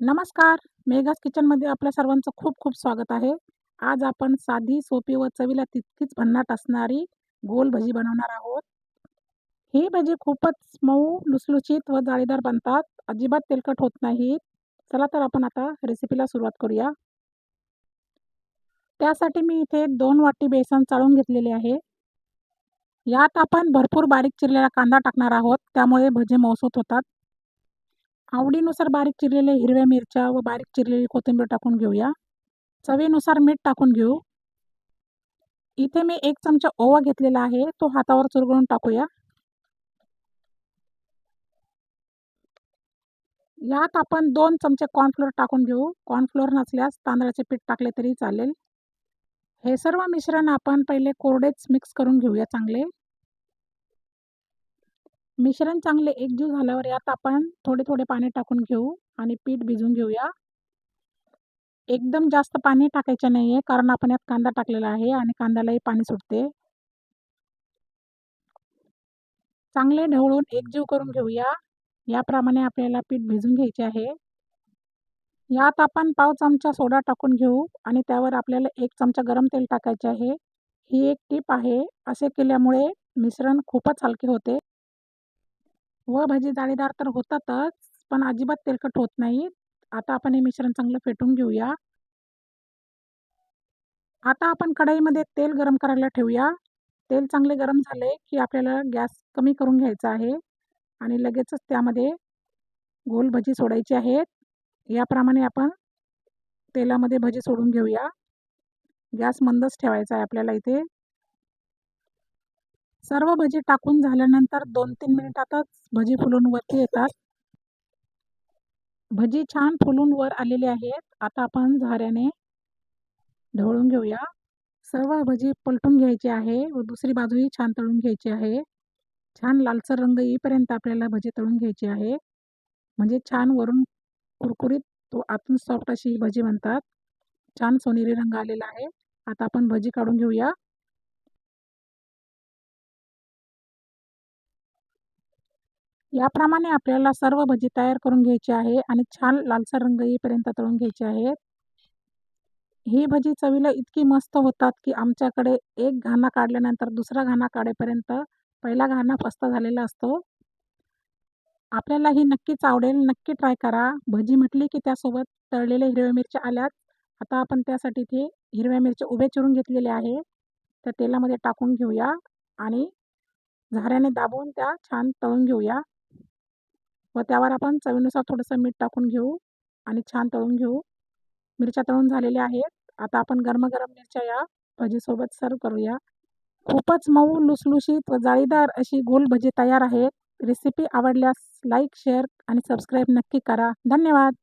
नमस्कार. मेघास किचनमध्ये आपल्या सर्वांचं खूप खूप स्वागत आहे. आज आपण साधी सोपी व चवीला तितकीच भन्नाट असणारी गोल भजी बनवणार आहोत. ही भजी खूपच मऊ लुसलुशीत व जाळीदार बनतात. अजिबात तेलकट होत नाहीत चला तर आपण आता रेसिपीला सुरुवात करूया. त्यासाठी मी इथे दोन वाटी बेसन चाळून घेतलेले आहे. यात आपण भरपूर बारीक चिरलेला कांदा टाकणार आहोत. त्यामुळे भजी मौसूत होतात. आवडीनुसार बारीक चिरलेल्या हिरव्या मिरच्या व बारीक चिरलेली कोथिंबीर टाकून घेऊया. चवीनुसार मीठ टाकून घेऊ. इथे मी एक चमचा ओवा घेतलेला आहे. तो हातावर चुरगळून टाकूया. यात आपण दोन चमचे कॉर्नफ्लोअर टाकून घेऊ. कॉर्नफ्लोअर नसल्यास तांदळाचे पीठ टाकले तरी चालेल. हे सर्व मिश्रण आपण पहिले कोरडेच मिक्स करून घेऊया चांगले. मिश्रण चांगले एकजीव झाल्यावर यात आपण थोडे थोडे पाणी टाकून घेऊ आणि पीठ भिजून घेऊया. एकदम जास्त पाणी टाकायचं नाही आहे कारण आपण यात कांदा टाकलेला आहे आणि कांद्यालाही पाणी सुटते. चांगले ढवळून एकजीव करून घेऊया. याप्रमाणे आपल्याला पीठ भिजून घ्यायचे आहे. यात आपण पाव चमचा सोडा टाकून घेऊ आणि त्यावर आपल्याला एक चमचा गरम तेल टाकायचे आहे. ही एक टीप आहे. असे केल्यामुळे मिश्रण खूपच हलके होते. व भजी जाळीदार तर होतातच पण अजिबात तेलकट होत नाही. आता आपण हे मिश्रण चांगलं फेटून घेऊया. आता आपण कढईमध्ये तेल गरम करायला ठेवूया. तेल चांगले गरम झाले की आपल्याला गॅस कमी करून घ्यायचा आहे आणि लगेचच त्यामध्ये गोल भजी सोडायची आहेत. याप्रमाणे आपण तेलामध्ये भजी सोडून घेऊया. गॅस मंदच ठेवायचा आहे आपल्याला इथे. सर्व भजी टाकून झाल्यानंतर दोन तीन मिनिटातच भजी फुलून वरती येतात. भजी छान फुलून वर आलेली आहेत. आता आपण झाऱ्याने ढवळून घेऊया. सर्व भजी पलटून घ्यायची आहे व दुसरी बाजूही छान तळून घ्यायची आहे. छान लालसर रंग येईपर्यंत आपल्याला भजी तळून घ्यायची आहे. म्हणजे छान वरून कुरकुरीत तो आतून सॉफ्ट अशी भजी म्हणतात छान सोनेरी रंग आलेला आहे. आता आपण भजी काढून घेऊया. याप्रमाणे आपल्याला सर्व भजी तयार करून घ्यायची आहे आणि छान लालसर रंग येईपर्यंत तळून घ्यायची आहे. ही भजी चवीला इतकी मस्त होतात की आमच्याकडे एक घाणा काढल्यानंतर दुसरा घाणा काढेपर्यंत पहिला घाणा फस्त झालेला असतो. आपल्याला ही नक्कीच आवडेल. नक्की ट्राय करा. भजी म्हटली की त्यासोबत तळलेल्या हिरव्या मिरच्या आल्यात. आता आपण त्यासाठी ते हिरव्या मिरच्या उभे चिरून घेतलेले आहे. त्या तेलामध्ये टाकून घेऊया आणि झाऱ्याने दाबून त्या छान तळून घेऊया. व त्यावर आपण चवीनुसार थोडंसं मीठ टाकून घेऊ आणि छान तळून घेऊ. मिरच्या तळून झालेल्या आहेत. आता आपण गरमागरम मिरच्या या भजीसोबत सर्व करूया. खूपच मऊ लुसलुशीत व जाळीदार अशी गोल भजी तयार आहेत रेसिपी आवडल्यास लाईक शेअर आणि सबस्क्राईब नक्की करा. धन्यवाद!